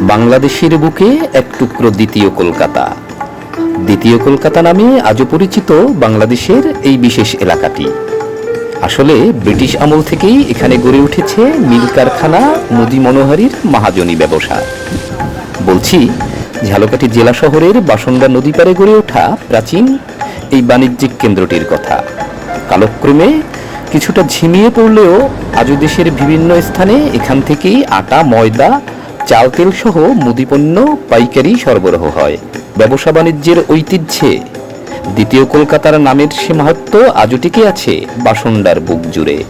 বাংলাদেশের বুকে এক টুকরো দ্বিতীয় কলকাতা। দ্বিতীয় কলকাতা নামে আজও পরিচিত বাংলাদেশের এই বিশেষ এলাকাটি। আসলে ব্রিটিশ আমল থেকেই এখানে গড়ে উঠেছে মিল কারখানা মুদি মনোহারীর মাহাজনী ব্যবসা। বলছি, ঝালকাঠি জেলা শহরের বাসন্দা নদী পারে গড়ে ওঠা প্রাচীন এই বাণিজ্যিক কেন্দ্রটির কথা। কালক্রমে কিছুটা ঝিমিয়ে পড়লেও আজও দেশের বিভিন্ন স্থানে এখান থেকেই আটা, ময়দা চাল তেল সহ মুদিপণ্য, পাইকারি সরবরাহ হয়। ব্যবসা বাণিজ্যের ঐতিহ্যে। দ্বিতীয় কলকাতার নামের সে মাহাত্ম আজও টিকে আছে বাসন্ডার বুক জুড়ে।